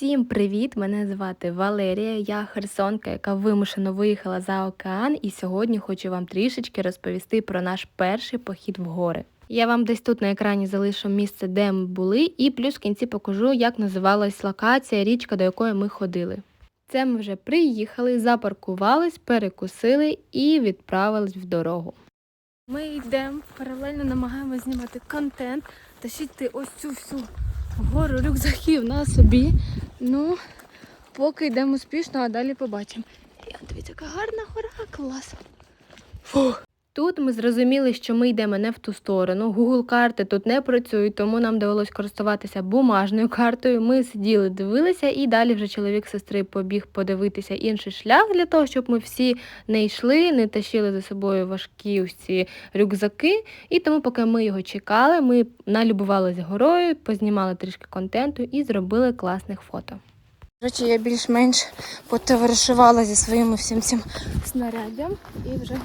Всім привіт! Мене звати Валерія. Я херсонка, яка вимушено виїхала за океан, і сьогодні хочу вам трішечки розповісти про наш перший похід в гори. Я вам десь тут на екрані залишу місце, де ми були, і плюс в кінці покажу, як називалась локація, річка, до якої ми ходили. Це ми вже приїхали, запаркувались, перекусили і відправились в дорогу. Ми йдемо, паралельно намагаємося знімати контент, тащити ось цю всю гору рюкзаків на собі. Ну, поки йдемо успішно, а далі побачимо. Дивіться, яка гарна гора, клас. Фух. Тут ми зрозуміли, що ми йдемо не в ту сторону. Google карти тут не працюють, тому нам довелось користуватися бумажною картою. Ми сиділи, дивилися, і далі вже чоловік сестри побіг подивитися інший шлях для того, щоб ми всі не йшли, не тащили за собою важкі ось ці рюкзаки. І тому, поки ми його чекали, ми налюбувалися горою, познімали трішки контенту і зробили класних фото. Речі, я більш-менш потоваришувала зі своїм всім цим снаряддям і вже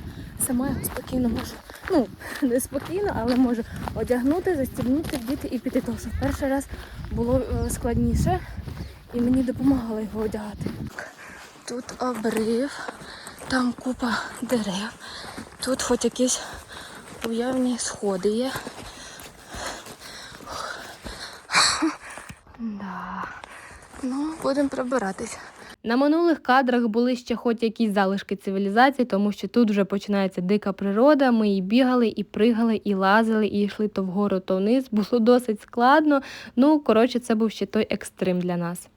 сама спокійно можу. Ну, не спокійно, але можу одягнути, застібнути, вдіти і піти. Тому що в перший раз було е, складніше і мені допомагало його одягати. Тут обрив, там купа дерев, тут хоч якісь уявні сходи є. Да. Ну, будемо пробиратися. На минулих кадрах були ще хоч якісь залишки цивілізації, тому що тут вже починається дика природа. Ми і бігали, і пригали, і лазили, і йшли то вгору, то вниз. Було досить складно. Ну, коротше, це був ще той екстрим для нас.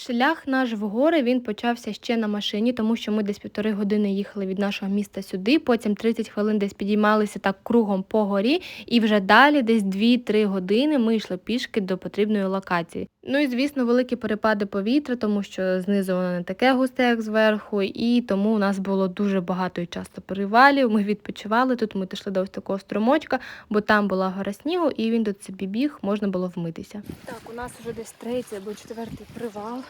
Шлях наш в гори він почався ще на машині, тому що ми десь півтори години їхали від нашого міста сюди. Потім 30 хвилин десь підіймалися так кругом по горі, і вже далі, десь 2-3 години, ми йшли пішки до потрібної локації. Ну і звісно, великі перепади повітря, тому що знизу воно не таке густе, як зверху, і тому у нас було дуже багато і часто перевалів. Ми відпочивали тут. Ми дійшли до ось такого струмочка, бо там була гора снігу, і він тут собі біг, можна було вмитися. Так, у нас вже десь третій або четвертий привал.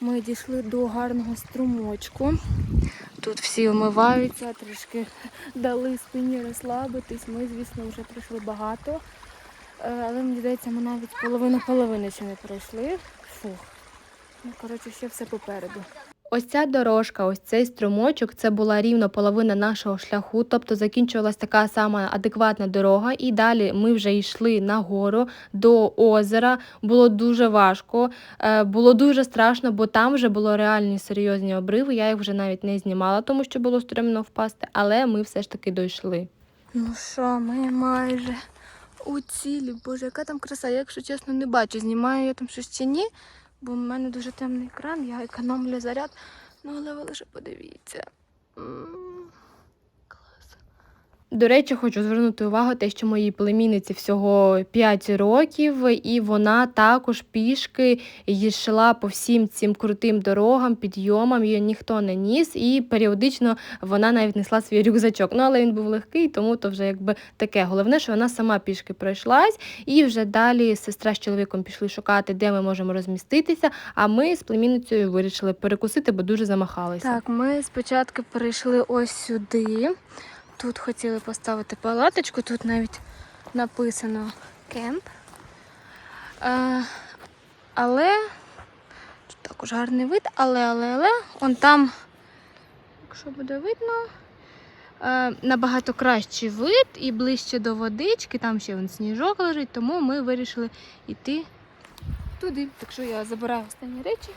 Ми дійшли до гарного струмочку. Тут всі вмиваються, трішки дали спині розслабитись. Ми, звісно, вже пройшли багато. Е, Але мені здається, ми навіть половину половини ще не пройшли. Фух. Ну, коротше, ще все попереду. Ось ця дорожка, ось цей струмочок, це була рівно половина нашого шляху, тобто закінчувалась така сама адекватна дорога, і далі ми вже йшли нагору до озера. Було дуже важко, е, було дуже страшно, бо там вже було реальні серйозні обриви. Я їх вже навіть не знімала, тому що було стрімно впасти, але ми все ж таки дійшли. Ну що, ми майже у цілі. Боже, яка там краса, я, якщо чесно, не бачу. Знімаю я там щось чи ні, бо в мене дуже темний екран, я економлю заряд. Ну, але ви лише подивіться. До речі, хочу звернути увагу те, що моїй племінниці всього 5 років, і вона також пішки йшла по всім цим крутим дорогам, підйомам, її ніхто не ніс, і періодично вона навіть несла свій рюкзачок. Ну, але він був легкий, тому то вже якби таке. Головне, що вона сама пішки пройшлась, і вже далі сестра з чоловіком пішли шукати, де ми можемо розміститися. А ми з племінницею вирішили перекусити, бо дуже замахалися. Так, ми спочатку перейшли ось сюди. Тут хотіли поставити палаточку, тут навіть написано кемп. Е, але тут також гарний вид, але, але, але, он там, якщо буде видно, е, набагато кращий вид і ближче до водички, там ще вон сніжок лежить, тому ми вирішили йти туди. Так що я забираю останні речі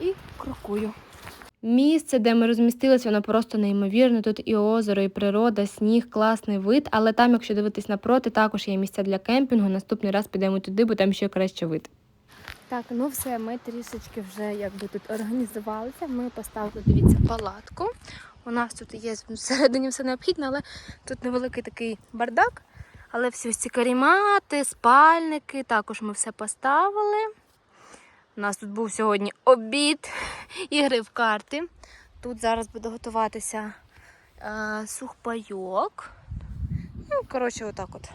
і крокую. Місце, де ми розмістилися, воно просто неймовірне. Тут і озеро, і природа, сніг, класний вид. Але там, якщо дивитись напроти, також є місця для кемпінгу. Наступний раз підемо туди, бо там ще краще вид. Так, ну все, ми трішечки вже якби тут організувалися. Ми поставили, дивіться, палатку. У нас тут є всередині все необхідне, але тут невеликий такий бардак. Але всі ось ці карімати, спальники, також ми все поставили. У нас тут був сьогодні обід, ігри в карти. Тут зараз буде готуватися е, сухпайок. Ну, коротше, отак от.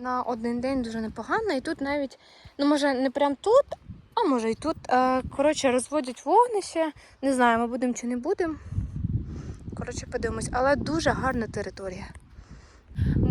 На один день дуже непогано. І тут навіть, ну може не прям тут, а може і тут. Е, коротше, розводять вогнище. Не знаю, ми будемо чи не будемо. Коротше, подивимось, але дуже гарна територія.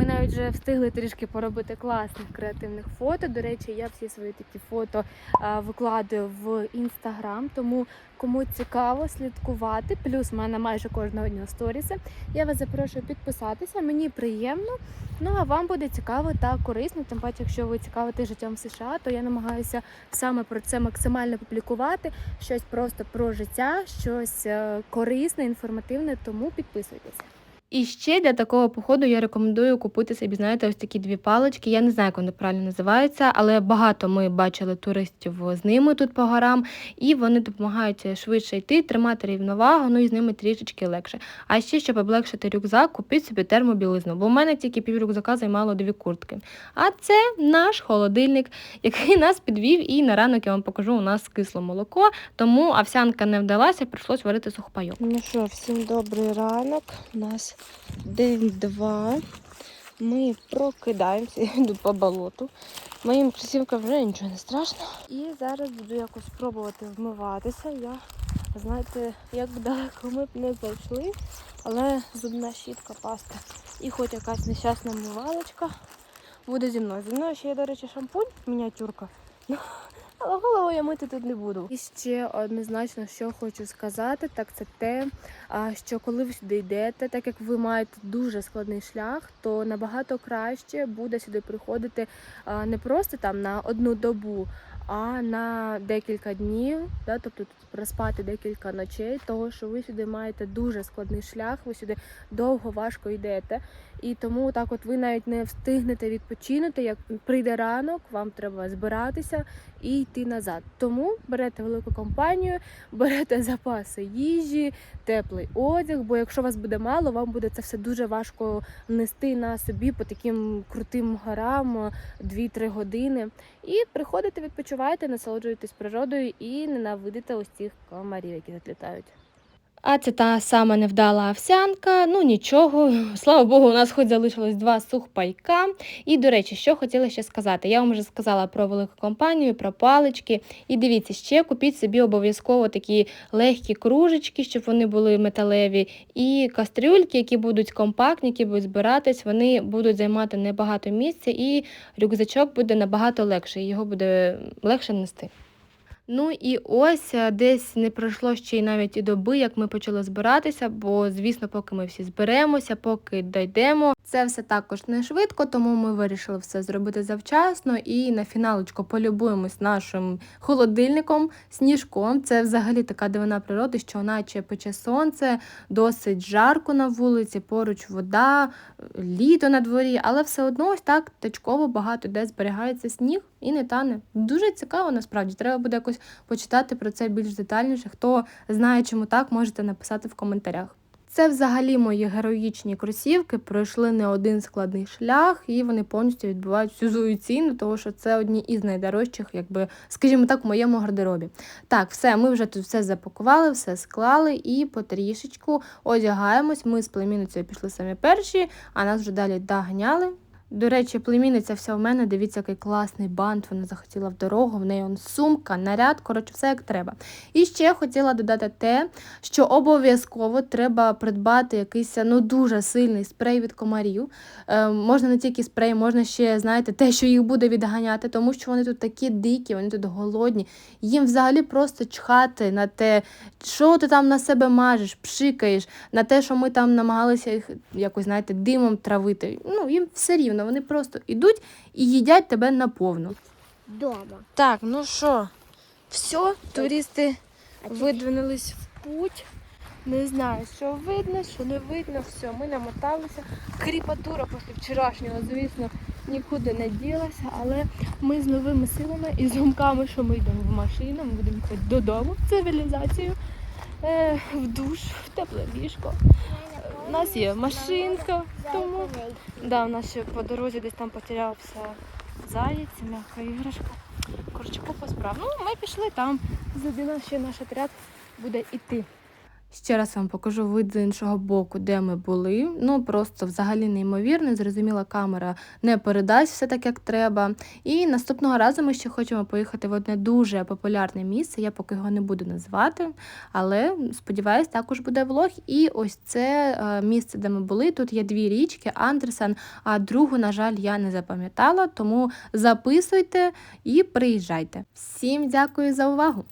Навіть вже встигли трішки поробити класних креативних фото. До речі, я всі свої такі фото а, викладаю в інстаграм, тому кому цікаво слідкувати. Плюс в мене майже кожного дня сторіси. Я вас запрошую підписатися. Мені приємно. Ну а вам буде цікаво та корисно. Тим паче, якщо ви цікавите життям США, то я намагаюся саме про це максимально публікувати. Щось просто про життя, щось е, корисне, інформативне. Тому підписуйтесь. І ще для такого походу я рекомендую купити собі, знаєте, ось такі дві палички. Я не знаю, як вони правильно називаються, але багато ми бачили туристів з ними тут по горам, і вони допомагають швидше йти, тримати рівновагу, ну і з ними трішечки легше. А ще, щоб облегшити рюкзак, купіть собі термобілизну, бо в мене тільки пів рюкзака займало дві куртки. А це наш холодильник, який нас підвів, і на ранок я вам покажу, у нас кисло молоко, тому овсянка не вдалася, прийшлось варити сухпайок. Ну що, всім добрий ранок. У нас день два. Ми прокидаємося, я йду по болоту. Моїм кросівкам вже нічого не страшно. І зараз буду якось спробувати вмиватися. Я, знаєте, як далеко ми б не зайшли, але зубна щітка, паста і хоч якась нещасна вмивалочка буде зі мною. Зі мною ще є, до речі, шампунь, мініатюрка. Але голову я мити тут не буду. І ще однозначно, що хочу сказати, так це те, що коли ви сюди йдете, так як ви маєте дуже складний шлях, то набагато краще буде сюди приходити не просто там на одну добу, а на декілька днів, да, тобто тут проспати декілька ночей, того що ви сюди маєте дуже складний шлях, ви сюди довго важко йдете. І тому так от ви навіть не встигнете відпочинути. Як прийде ранок, вам треба збиратися і йти назад. Тому берете велику компанію, берете запаси їжі, теплий одяг. Бо якщо вас буде мало, вам буде це все дуже важко нести на собі по таким крутим горам 2-3 години. І приходите, відпочиваєте, насолоджуєтесь природою і ненавидите ось цих комарів, які тут літають. А це та сама невдала овсянка. Ну нічого, слава Богу, у нас хоч залишилось два сухпайка. І, до речі, що хотіла ще сказати. Я вам вже сказала про велику компанію, про палички. І дивіться, ще купіть собі обов'язково такі легкі кружечки, щоб вони були металеві, і кастрюльки, які будуть компактні, які будуть збиратись, вони будуть займати небагато місця, і рюкзачок буде набагато легший, його буде легше нести. Ну і ось е, десь не пройшло ще й навіть і доби, як ми почали збиратися, бо, звісно, поки ми всі зберемося, поки дійдемо, це все також не швидко, тому ми вирішили все зробити завчасно і на фіналочку полюбуємось нашим холодильником, сніжком. Це взагалі така дивина природи, що наче пече сонце, досить жарко на вулиці, поруч вода, літо на дворі, але все одно ось так тачково багато де зберігається сніг і не тане. Дуже цікаво насправді. Треба буде якось почитати про це більш детальніше. Хто знає, чому так, можете написати в коментарях. Це взагалі мої героїчні кросівки, пройшли не один складний шлях, і вони повністю відбувають всю свою ціну, тому що це одні із найдорожчих, якби, скажімо так, в моєму гардеробі. Так, все, ми вже тут все запакували, все склали і потрішечку одягаємось. Ми з племінницею пішли самі перші, а нас вже далі доганяли. До речі, племінниця вся в мене, дивіться, який класний бант. Вона захотіла в дорогу, в неї он сумка, наряд, коротше, все як треба. І ще хотіла додати те, що обов'язково треба придбати якийсь ну дуже сильний спрей від комарів. Е, можна не тільки спрей, можна ще, знаєте, те, що їх буде відганяти, тому що вони тут такі дикі, вони тут голодні. Їм взагалі просто чхати на те, що ти там на себе мажеш, пшикаєш, на те, що ми там намагалися їх якось, знаєте, димом травити. Ну, їм все рівно, вони просто йдуть і їдять тебе наповну. Дома. Так, ну що, все, туристи видвинулись в путь. Не знаю, що видно, що не видно, все, ми намоталися. Кріпатура після вчорашнього, звісно, нікуди не ділася, але ми з новими силами і з думками, що ми йдемо в машину, ми будемо йти додому, в цивілізацію, е, в душ, в тепле ліжко. У нас є машинка, тому да, у нас ще по дорозі десь там потерявся заєць, м'яка іграшка. Коротше, купа справ. Ну, ми пішли там. За нас ще наш отряд буде йти. Ще раз вам покажу вид з іншого боку, де ми були. Ну просто взагалі неймовірно. Зрозуміла, камера не передасть все так, як треба. І наступного разу ми ще хочемо поїхати в одне дуже популярне місце. Я поки його не буду назвати, але сподіваюсь, також буде влог. І ось це е, місце, де ми були. Тут є дві річки Андерсен, а другу, на жаль, я не запам'ятала. Тому записуйте і приїжджайте. Всім дякую за увагу!